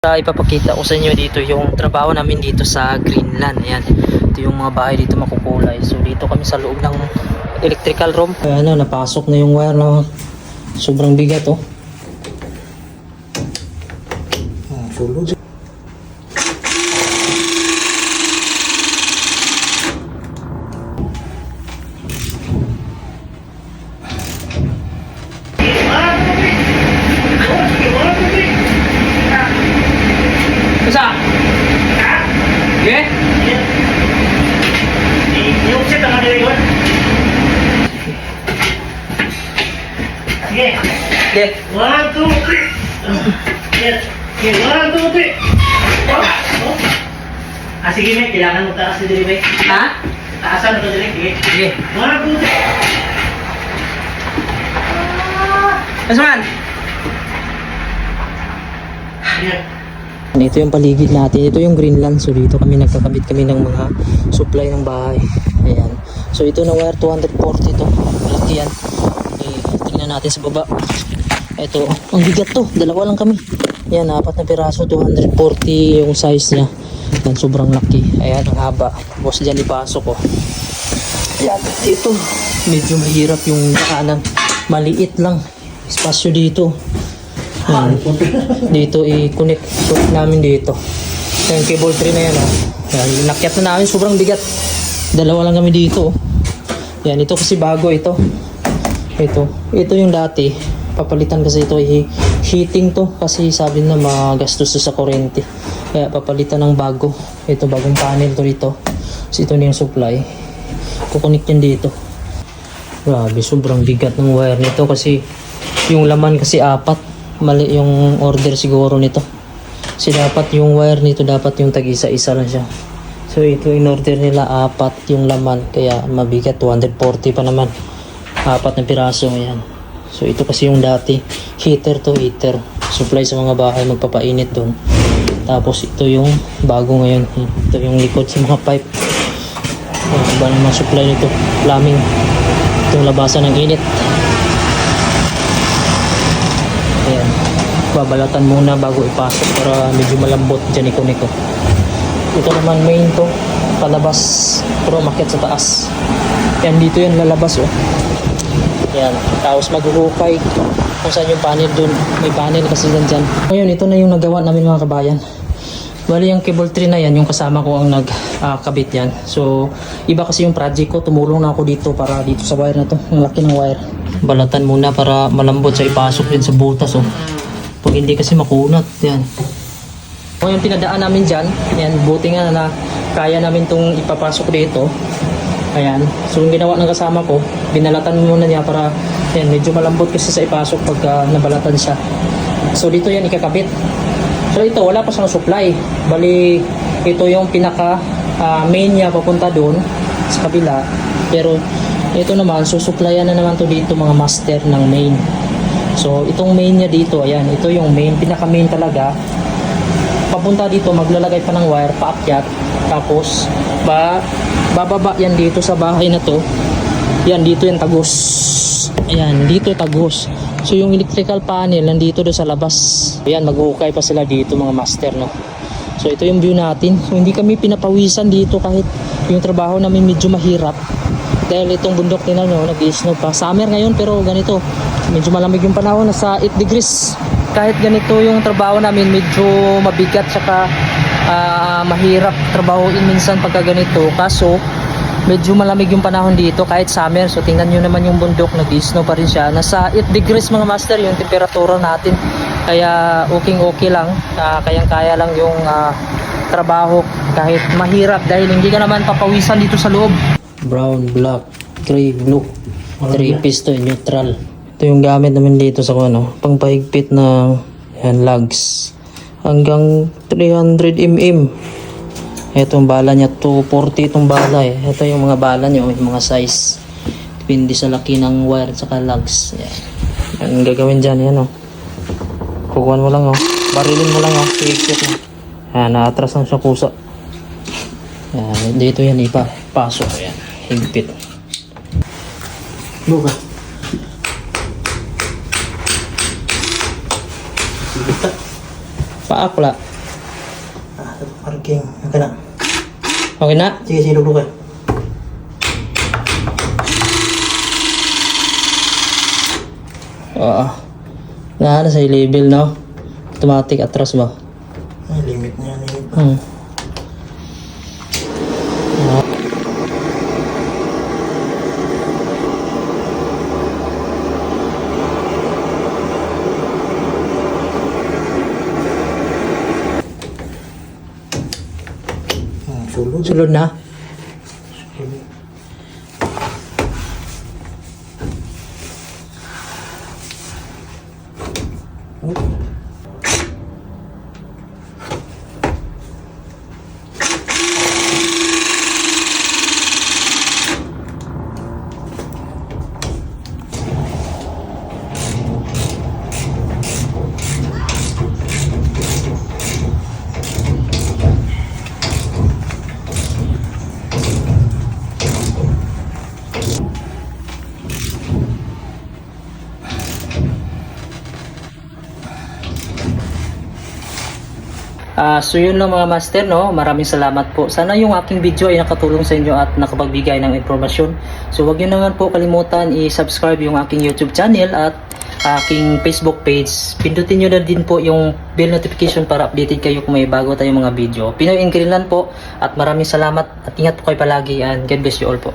Uh, ipapakita ko sa inyo dito yung trabaho namin dito sa Greenland. Ayan. Ito yung mga bahay dito makukulay. So dito kami sa loob ng electrical room. Ayan na, napasok na yung wire na sobrang bigat oh. Ah, full Yeah? Yung set ang kanila yun. Sige. Yeah. One, two, three. Yes. Sige, one, two, three. Ah, sige, may. Kailangan mo taas na dili. Ha? Taasan mo to dili. Sige. Sige. One, two, three. Asman! Yan. Ito yung paligid natin. Ito yung Greenland. So dito kami nagkakabit kami ng mga supply ng bahay. Ayan. So ito na wire 240 to. Malaki yan. Eh, tingnan natin sa baba. Ito. Ang bigat to. Dalawa lang kami. Yan. Apat na piraso. 240 yung size niya. Yan. Sobrang laki. Ayan. Ang haba. Tapos dyan ipasok ko. Ayan. Ito. Medyo mahirap yung daanan. Maliit lang. Espasyo dito. Dito i-connect connect namin dito. Yung cable tray na yan oh. Yan, nakyat na namin sobrang bigat. Dalawa lang kami dito. oh. Yan, ito kasi bago ito. Ito. Ito yung dati. Papalitan kasi ito i heating to kasi sabi na magastos to sa kuryente. Kaya papalitan ng bago. Ito bagong panel to dito. Kasi ito na yung supply. Kukunik yan dito. Grabe, sobrang bigat ng wire nito kasi yung laman kasi apat. Mali yung order siguro nito. Kasi dapat yung wire nito dapat yung tag isa-isa lang siya. So ito in order nila apat yung laman kaya mabigat 240 pa naman. Apat na piraso yan. So ito kasi yung dati heater to heater. Supply sa mga bahay magpapainit doon. Tapos ito yung bago ngayon. Ito yung likod sa mga pipe. Ano ba naman supply nito? Plumbing. Itong labasan ng init. Ayan. Babalatan muna bago ipasok para medyo malambot dyan iko-niko. Ito naman main to. Palabas. Pero makit sa taas. Yan dito yan lalabas oh. Yan. Tapos maghuhukay kung saan yung panel dun. May panel kasi dyan dyan. Ngayon, ito na yung nagawa namin mga kabayan. Bali, yung cable tree na yan, yung kasama ko ang nagkabit yan. So, iba kasi yung project ko. Tumulong na ako dito para dito sa wire na to. Ang laki ng wire. Balatan muna para malambot sa ipasok din sa butas. Oh. Pag hindi kasi makunat. Yan. O yung pinadaan namin dyan, yan, buti nga na kaya namin itong ipapasok dito. Ayan. So yung ginawa ng kasama ko, binalatan muna niya para yan, medyo malambot kasi sa ipasok pagka nabalatan siya. So dito yan ikakabit. So ito, wala pa siyang supply. Bali, ito yung pinaka ah, main niya papunta doon sa kabila. Pero ito naman, susuplayan na naman to dito mga master ng main. So itong main niya dito, ayan, ito yung main, pinaka main talaga. Papunta dito, maglalagay pa ng wire, paakyat. Tapos, ba, bababa yan dito sa bahay na to. Yan, dito yung tagos. Ayan, dito tagos. So yung electrical panel nandito do sa labas. Ayan, maghuhukay pa sila dito mga master, no? So ito yung view natin. So hindi kami pinapawisan dito kahit yung trabaho namin medyo mahirap. Dahil itong bundok nila no, nag-snow pa. Summer ngayon pero ganito. Medyo malamig yung panahon, nasa 8 degrees. Kahit ganito yung trabaho namin, medyo mabigat saka ah, mahirap trabahoin minsan pagka ganito. Kaso medyo malamig yung panahon dito kahit summer. So tingnan nyo naman yung bundok, nag-snow pa rin siya. Nasa 8 degrees mga master yung temperatura natin. Kaya okay okay lang. Ah, kayang-kaya lang yung ah, trabaho kahit mahirap dahil hindi ka naman papawisan dito sa loob. Brown, black, gray, blue. Three piece to neutral. Ito yung gamit namin dito sa ano, pangpahigpit ng yan, lugs. Hanggang 300 mm. Itong bala niya, 240 itong bala eh. Ito yung mga bala niya, yung mga size. Depende sa laki ng wire at saka lugs. Yan. Ang gagawin dyan, yan oh. Kukuhan mo lang oh. Barilin mo lang oh. Higpit mo. Yan, naatras lang siya kusa. Yan, dito yan ipa. Pasok. Yan, higpit. Buka. Paakla. Ah, parking. Okay na. Okay na? Sige, sige, duduk ka. Oo. Na, sa level, no? Automatic atras ba? Ay, limit na yan. Limit. Hmm. Ah. Hmm, sulod. Na? Sulod. Ah, so yun lang mga master, no? Maraming salamat po. Sana yung aking video ay nakatulong sa inyo at nakapagbigay ng informasyon. So wag niyo naman po kalimutan i-subscribe yung aking YouTube channel at aking Facebook page. Pindutin niyo na din po yung bell notification para updated kayo kung may bago tayong mga video. Pinoy Ingrilan po at maraming salamat at ingat po kayo palagi and God bless you all po.